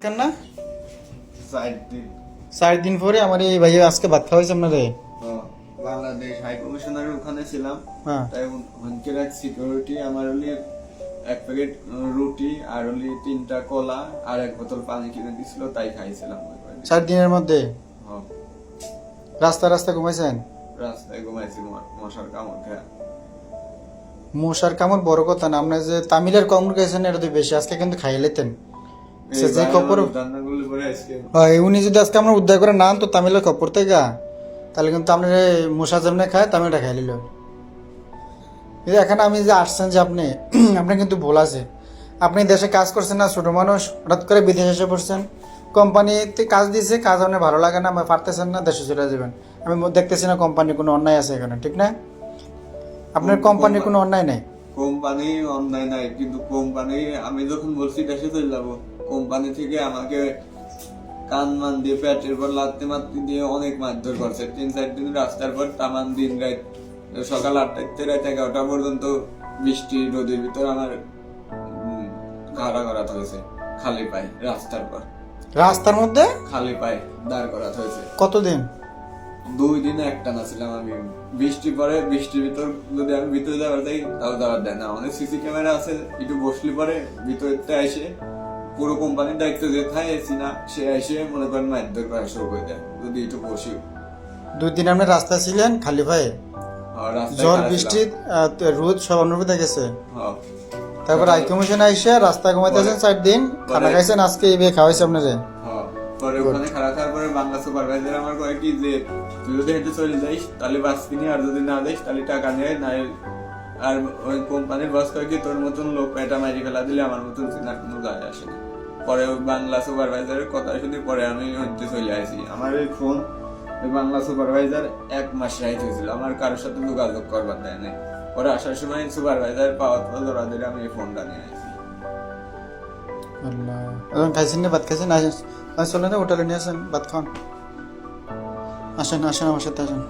কেন না চার দিন পরে আমার এই ভাইয়া আজকে ভাত খাওয়াইছে আপনারে? বাংলাদেশ হাই কমিশনারের ওখানে ছিলাম। হ্যাঁ। তাই হনকের এক সিকিউরিটি আমার হলি এক প্যাকেট রুটি আর হলি তিনটা কলা আর এক বোতল পানি কিনে দিছিল তাই খাইছিলাম চার দিনের মধ্যে? রাস্তা রাস্তা ঘুমাইছেন? রাস্তায় ঘুমাইছি মশার কামড় খেয়ে। মশার কামড় বড় কথা না আপনার যে তামিলের কামড় খাইছেন এটা তো বেশি আজকে কিন্তু খাইয়ে লেতেন। সে যে হয় উনি যদি আজকে আমরা উদ্ধার করে না আনতো তামিলের খবর থেকে তাহলে কিন্তু আপনার এই মশা যেমনি খায় তামিলটা খাই নিল এখানে আমি যে আসছেন যে আপনি আপনার কিন্তু ভুল আছে। আপনি দেশে কাজ করছেন না ছোটো মানুষ হঠাৎ করে বিদেশে এসে পড়ছেন। কোম্পানিতে কাজ দিয়েছে কাজ আপনার ভালো লাগে না পারতেছেন না দেশে চলে যাবেন। আমি দেখতেছি না কোম্পানির কোনো অন্যায় আছে এখানে ঠিক না? আপনার কোম্পানির কোনো অন্যায় নেই? কোম্পানি অন্যায় নাই কিন্তু কোম্পানি আমি যখন বলছি দেশে চলে যাব। কোম্পানি থেকে আমাকে কান মান দিয়ে পেটের পর লাত্তি মাত্তি দিয়ে অনেক মারধর করছে। তিন চার দিন রাস্তার পর তামান দিন রাত সকাল আটটা থেকে রাত এগারোটা পর্যন্ত বৃষ্টি রোদের ভিতর আমার খাড়া করাতে হয়েছে খালি পায়ে রাস্তার পর। রাস্তার মধ্যে? খালি পায়ে দাঁড় করাতে হয়েছে। কতদিন? দুই দিনে একটা না ছিলাম আমি। বৃষ্টি পরে বৃষ্টির ভিতর যদি আমি ভিতরে যাওয়ার যাই তাও যাওয়ার দেয় না। অনেক সিসি ক্যামেরা আছে একটু বসলি পরে ভিতরে এসে পুরো কোম্পানির দায়িত্ব যে এসি না সে এসে মনে করেন মারধর করা শুরু করে দেয় যদি একটু বসি। দুই দিন আপনি রাস্তায় ছিলেন খালি আর রাস্তায় ঝড় বৃষ্টি রোদ সব অনুভূতি গেছে? হ্যাঁ। তারপর আই কমিশন আইসে রাস্তা ঘুমাইতেছেন পরে- চার দিন খানা খাইছেন আজকে এই বিয়ে খাওয়াইছে আপনারে। হ্যাঁ। পরে ওখানে খারাপ থাকার পরে বাংলা সুপারভাইজার আমার কয় কি যে তুই যদি হেঁটে চলে যাইস তাহলে বাস কিনি আর যদি না যাইস তাহলে টাকা নেয় না আর ওই কোম্পানির বস কয় কি তোর মতন লোক এটা মারি ফেলা দিলে আমার মতন চিনার কোনো যায় আসে না। পরে ওই বাংলা সুপারভাইজারের কথা শুনে পরে আমি হইতে চলে আসি। আমার এই ফোন ওই বাংলা সুপারভাইজার এক মাস রাইট হয়েছিল। আমার কারোর সাথে যোগাযোগ করবার দেয় নাই। পরে আসার সময় সুপারভাইজার পাওয়ার পর ধরা ধরে আমি এই ফোনটা নিয়ে আসি। আল্লাহ। এখন খাইছেন না ভাত খাইছেন? আসেন। চলেন হোটেলে নিয়ে আসেন ভাত খান আসেন আসেন আমার সাথে আসেন।